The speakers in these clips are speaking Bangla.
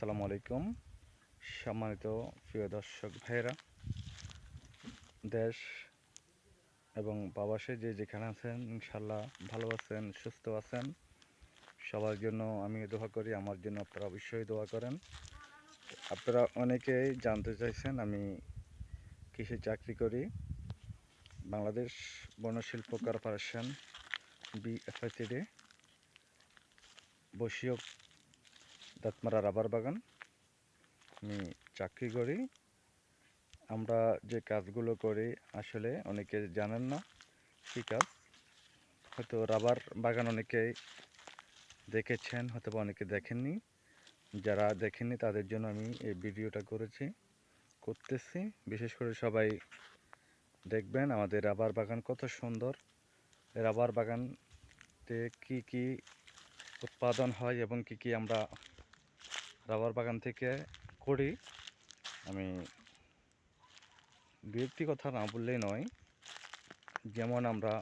আসসালামু আলাইকুম। সম্মানিত প্রিয় দর্শক ভাইয়েরা, দেশ এবং প্রবাসে যে যেখানে আছেন ইনশাল্লাহ ভালো আছেন, সুস্থ আছেন, সবার জন্য আমি দোয়া করি, আমার জন্য আপনারা অবশ্যই দোয়া করেন। আপনারা অনেকেই জানতে চাইছেন, আমি কিসে চাকরি করি, বাংলাদেশ বনশিল্প কর্পোরেশন, বিএফআইসিডি বসিও দাঁতমারা রাবার বাগান। আমি চাকরি করি। আমরা যে কাজগুলো করি, আসলে অনেকে জানেন না কী কাজ। হয়তো রাবার বাগান অনেকেই দেখেছেন হয়তো বা অনেকে দেখেননি। যারা দেখেননি, তাদের জন্য আমি এই ভিডিওটা করেছি, করতেছি। বিশেষ করে সবাই দেখবেন আমাদের রাবার বাগান কত সুন্দর। রাবার বাগানতে কি কি উৎপাদন হয় এবং কি কি আমরা রাবার বাগান থেকে করি। আমি ব্যক্তি কথা না বললেই নয়, যেমন আমরা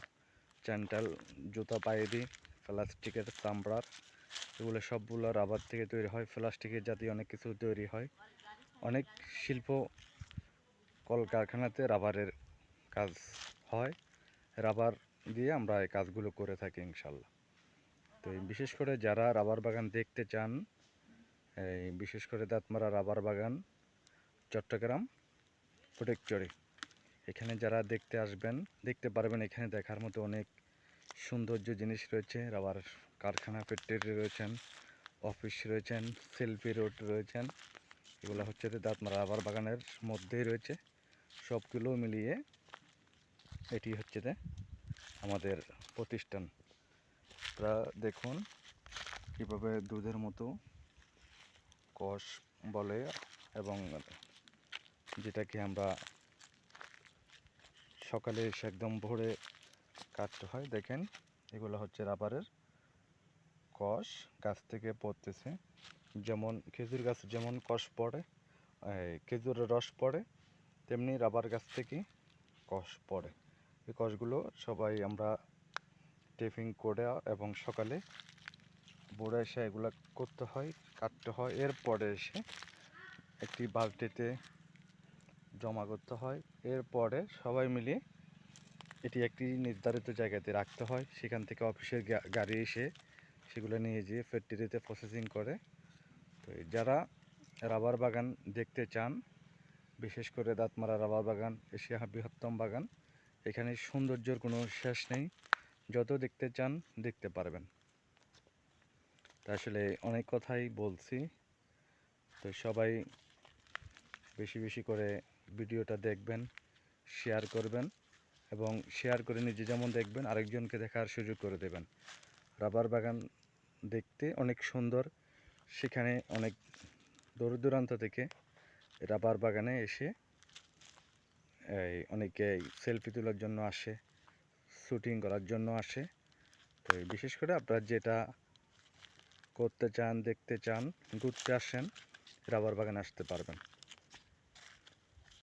চ্যান্টাল, জুতা পায়ে দিই প্লাস্টিকের চামড়ার, এগুলো সবগুলো রাবার থেকে তৈরি হয়, প্লাস্টিকের জাতীয় অনেক কিছু তৈরি হয়। অনেক শিল্প কলকারখানাতে রাবারের কাজ হয়, রাবার দিয়ে আমরা এই কাজগুলো করে থাকি ইনশাল্লাহ। তো বিশেষ করে যারা রাবার বাগান দেখতে চান বিশেষ করে দাঁতমারা রাবার বাগান, চট্টগ্রাম ফটিকচুরি এখানে যারা দেখতে আসবেন, দেখতে পারবেন এখানে দেখার মতো অনেক সৌন্দর্য জিনিস রয়েছে। রাবার কারখানা ফ্যাক্টরি রয়েছেন, অফিস রয়েছেন, সেলফি রোড রয়েছেন। এগুলো হচ্ছে যে দাঁতমারা রাবার বাগানের মধ্যেই রয়েছে। সবগুলো মিলিয়ে এটি হচ্ছে যে আমাদের প্রতিষ্ঠান। আপনারা দেখুন কীভাবে দুধের মতো কষ বলে এবং যেটাকে আমরা সকালে এসে একদম ভোরে কাটতে হয়। দেখেন, এগুলো হচ্ছে রাবারের কষ, গাছ থেকে পড়তেছে। যেমন খেজুর গাছ যেমন কষ পড়ে খেজুরের রস পড়ে, তেমনি রাবার গাছ থেকে কষ পড়ে। এই কষগুলো সবাই আমরা টেপিং করে এবং সকালে বোড়া এসে এগুলো করতে হয়, কাটতে হয়। এরপরে এসে একটি বালতিতে জমা করতে হয়। এরপরে সবাই মিলে এটি একটি নির্ধারিত জায়গাতে রাখতে হয়। সেখান থেকে অফিসের গাড়ি এসে সেগুলো নিয়ে যেয়ে ফ্যাক্টরিতে প্রসেসিং করে। তো যারা রাবার বাগান দেখতে চান, বিশেষ করে দাঁতমারা রাবার বাগান, এশিয়া বৃহত্তম বাগান, এখানে সৌন্দর্যের কোনো শেষ নেই। যত দেখতে চান, দেখতে পারবেন। আসলে অনেক কথাই বলছি। তো সবাই বেশি বেশি করে ভিডিওটা দেখবেন শেয়ার করবেন এবং শেয়ার করে নিজে যেমন দেখবেন, আরেকজনকে দেখার সুযোগ করে দেবেন। রাবার বাগান দেখতে অনেক সুন্দর। সেখানে অনেক দূর দূরান্ত থেকে রাবার বাগানে এসে এই অনেকে সেলফি তোলার জন্য আসে শুটিং করার জন্য আসে। তো বিশেষ করে আপনার যেটা করতে চান দেখতে চান ঘুরতে আসেন রাবার বাগানে আসতে পারবেন।